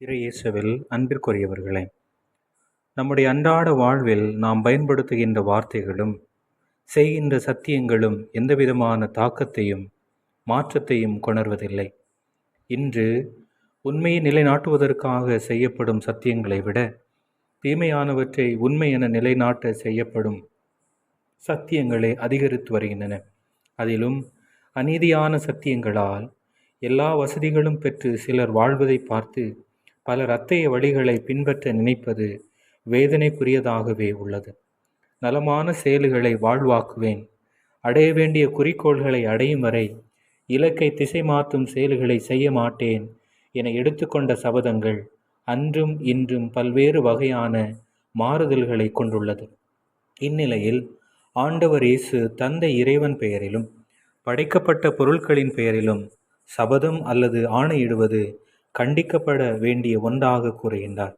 இறையேசுவில் அன்பிற்குரியவர்களே நம்முடைய அன்றாட வாழ்வில் நாம் பயன்படுத்துகின்ற வார்த்தைகளும் செய்கின்ற சத்தியங்களும் எந்தவிதமான தாக்கத்தையும் மாற்றத்தையும் கொணர்வதில்லை. இன்று உண்மையை நிலைநாட்டுவதற்காக செய்யப்படும் சத்தியங்களை விட தீமையானவற்றை உண்மை என நிலைநாட்ட செய்யப்படும் சத்தியங்களே அதிகரித்து வருகின்றன. அதிலும் அநீதியான சத்தியங்களால் எல்லா வசதிகளும் பெற்று சிலர் வாழ்வதை பார்த்து பல இரத்தைய வழிகளை பின்பற்ற நினைப்பது வேதனைக்குரியதாகவே உள்ளது. நலமான செயல்களை வாழ்வாக்குவேன். அடைய வேண்டிய குறிக்கோள்களை அடையும் வரை இலக்கை திசை மாற்றும் செயல்களை செய்ய மாட்டேன் என எடுத்துக்கொண்ட சபதங்கள் அன்றும் இன்றும் பல்வேறு வகையான மாறுதல்களை கொண்டுள்ளது. இந்நிலையில் ஆண்டவர் இயேசு தந்தை இறைவன் பெயரிலும் படைக்கப்பட்ட பொருட்களின் பெயரிலும் சபதம் அல்லது ஆணையிடுவது கண்டிக்கப்பட வேண்டிய ஒன்றாக கூறுகின்றார்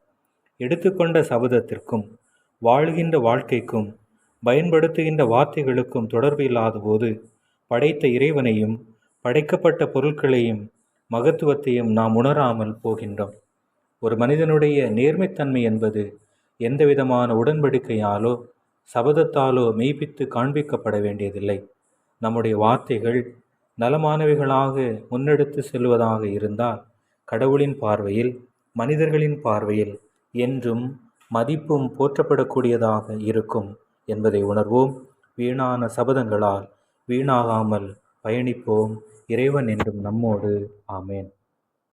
எடுத்துக்கொண்ட சபதத்திற்கும் வாழ்கின்ற வாழ்க்கைக்கும் பயன்படுத்துகின்ற வார்த்தைகளுக்கும் தொடர்பு இல்லாத போது படைத்த இறைவனையும் படைக்கப்பட்ட பொருட்களையும் மகத்துவத்தையும் நாம் உணராமல் போகின்றோம். ஒரு மனிதனுடைய நேர்மைத்தன்மை என்பது எந்தவிதமான உடன்படிக்கையாலோ சபதத்தாலோ மெய்ப்பித்து காண்பிக்கப்பட வேண்டியதில்லை. நம்முடைய வார்த்தைகள் நலமானவைகளாக முன்னெடுத்து செல்வதாக இருந்தால் கடவுளின் பார்வையில் மனிதர்களின் பார்வையில் என்றும் மதிப்பும் போற்றப்படக்கூடியதாக இருக்கும் என்பதை உணர்வோம். வீணான சபதங்களால் வீணாகாமல் பயணிப்போம். இறைவன் என்றும் நம்மோடு. ஆமேன்.